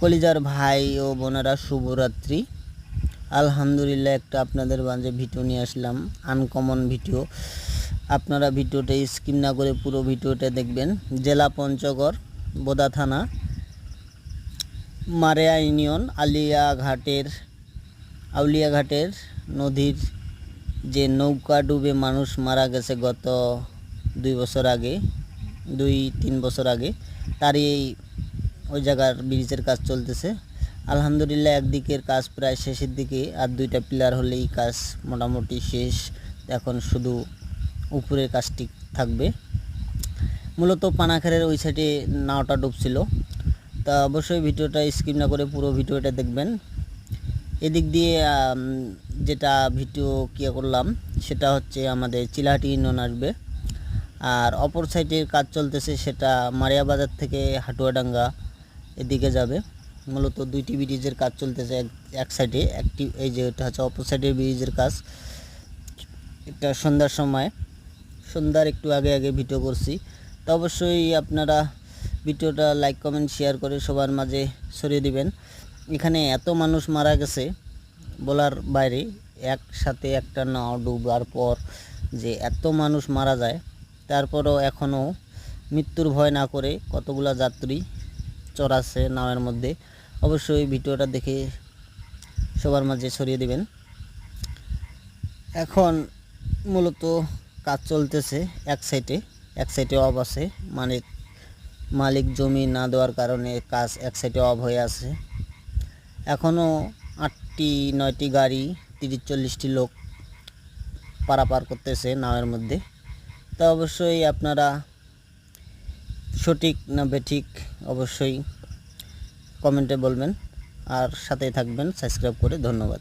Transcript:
কলিজার ভাই ও বোনেরা, শুভরাত্রি। আলহামদুলিল্লাহ, একটা আপনাদের মাঝে ভিডিও নিয়ে আসলাম আনকমন ভিডিও। আপনারা ভিডিওটা স্কিপ না করে পুরো ভিডিওটা দেখবেন। জেলা পঞ্চগড়, বোদা থানা, মারেয়া ইউনিয়ন আলিয়া ঘাটের আউলিয়া ঘাটের নদীর যে নৌকা ডুবে মানুষ মারা গেছে গত দুই বছর আগে, দুই তিন বছর আগে, তারই ওই জায়গার ব্রিজের কাজ চলতেছে। আলহামদুলিল্লাহ একদিকের কাজ প্রায় শেষের দিকে, আর দুইটা পিলার হলেই কাজ মোটামুটি শেষ। এখন শুধু উপরের কাজটি থাকবে। মূলত পানাখারের ওই সাইডে নাওটা ডুবছিল। তা অবশ্যই ভিডিওটা স্কিপ না করে পুরো ভিডিওটা দেখবেন। এদিক দিয়ে যেটা ভিডিও কিয়া করলাম, সেটা হচ্ছে আমাদের চিলাহাটি ইউনিয়ন আসবে। আর অপর সাইডের কাজ চলতেছে সেটা মারিয়া বাজার থেকে হাটুয়াডাঙ্গা। এদিকে যাবে। মূলত দুইটি ব্রিজের কাজ চলতেছে এক সাইডে একটি এই যে এটা হচ্ছে অপর সাইডের ব্রিজের কাজ। এটা সন্ধ্যার সময়। সন্ধ্যার একটু আগে আগে ভিডিও করছি। তো অবশ্যই আপনারা ভিডিওটা লাইক কমেন্ট শেয়ার করে সবার মাঝে ছড়িয়ে দিবেন। এখানে এত মানুষ মারা গেছে বলার বাইরে, একসাথে একটা নাও ডুবার পর যে এত মানুষ মারা যায়। তারপরও এখনও মৃত্যুর ভয় না করে কতগুলা যাত্রী চড়াচ্ছে নাওয়ের মধ্যে, অবশ্যই ভিডিওটা দেখে সবার মাঝে ছড়িয়ে দিবেন। এখন মূলত কাজ চলতেছে এক সাইডে এক সাইডে অফ আছে মানে মালিক জমি না দেওয়ার কারণে কাজ এক সাইডে অফ হয়ে আছে। এখনও আটটি, নয়টি গাড়ি, তিরিশ, চল্লিশটি লোক পারাপার করতেছে নাওয়ের মধ্যে। তা অবশ্যই আপনারা সঠিক না বেঠিক অবশ্যই কমেন্টে বলবেন। আর সাথেই থাকবেন। সাবস্ক্রাইব করে ধন্যবাদ।